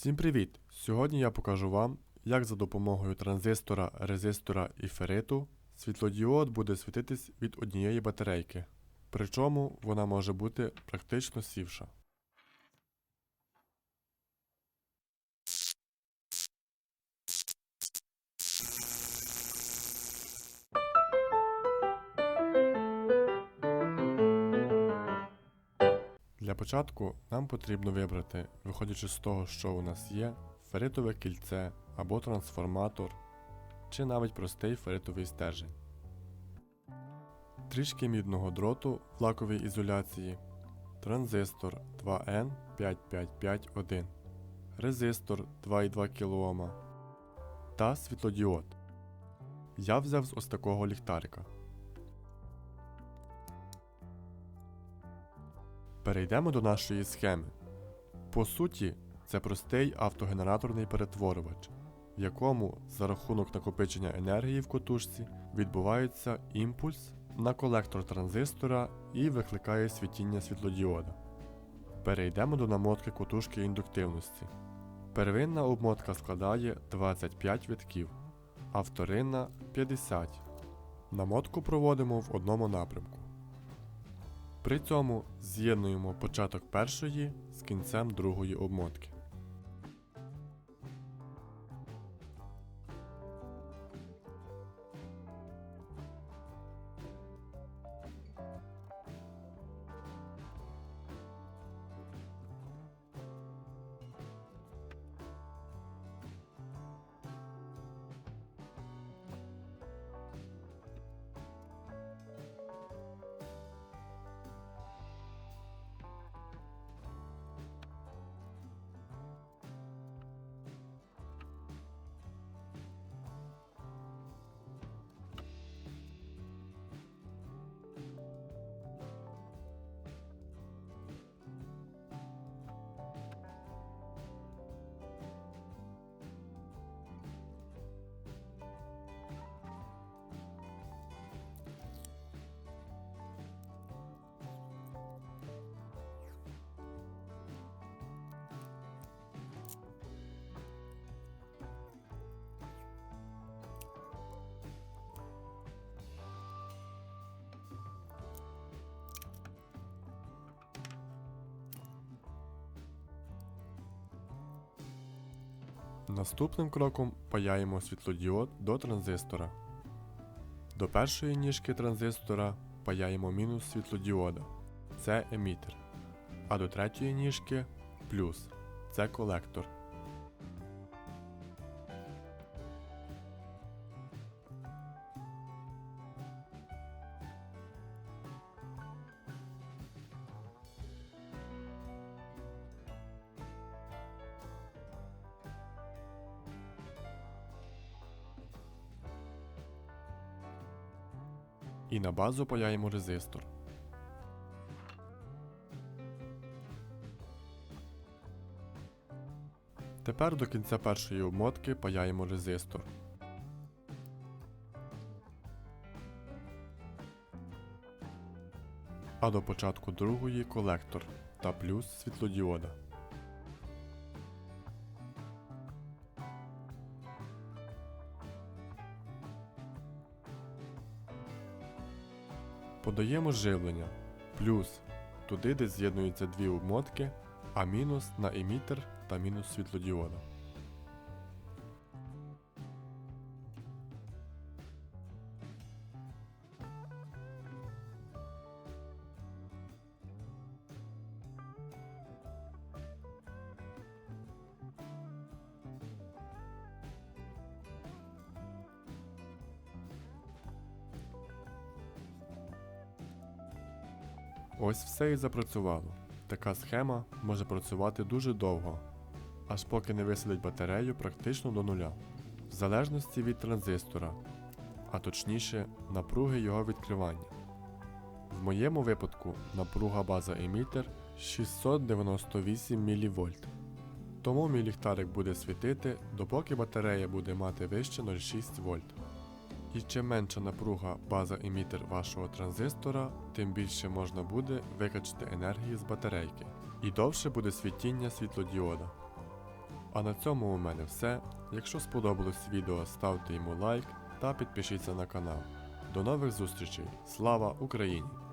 Всім привіт! Сьогодні я покажу вам, як за допомогою транзистора, резистора і фериту світлодіод буде світитись від однієї батарейки. Причому вона може бути практично сівша. Для початку нам потрібно вибрати, виходячи з того, що у нас є, феритове кільце або трансформатор, чи навіть простий феритовий стержень. Трішки мідного дроту в лаковій ізоляції, транзистор 2N5551, резистор 2,2 кОм та світлодіод. Я взяв з ось такого ліхтарика. Перейдемо до нашої схеми. По суті, це простий автогенераторний перетворювач, в якому за рахунок накопичення енергії в котушці відбувається імпульс на колектор транзистора і викликає світіння світлодіода. Перейдемо до намотки котушки індуктивності. Первинна обмотка складає 25 витків, а вторинна 50. Намотку проводимо в одному напрямку. При цьому з'єднуємо початок першої з кінцем другої обмотки. Наступним кроком паяємо світлодіод до транзистора. До першої ніжки транзистора паяємо мінус світлодіода. Це емітер. А до третьої ніжки плюс. Це колектор. І на базу паяємо резистор. Тепер до кінця першої обмотки паяємо резистор. А до початку другої колектор та плюс світлодіода. Подаємо живлення плюс туди, де з'єднуються дві обмотки, а мінус на емітер та мінус світлодіода. Ось все і запрацювало. Така схема може працювати дуже довго, аж поки не висадить батарею практично до нуля, в залежності від транзистора, а точніше напруги його відкривання. В моєму випадку напруга база емітер 698 мВ. Тому мій ліхтарик буде світити, допоки батарея буде мати вище 0,6 вольт. І чим менша напруга база емітер вашого транзистора, тим більше можна буде викачати енергії з батарейки. І довше буде світіння світлодіода. А на цьому у мене все. Якщо сподобалось відео, ставте йому лайк та підпишіться на канал. До нових зустрічей! Слава Україні!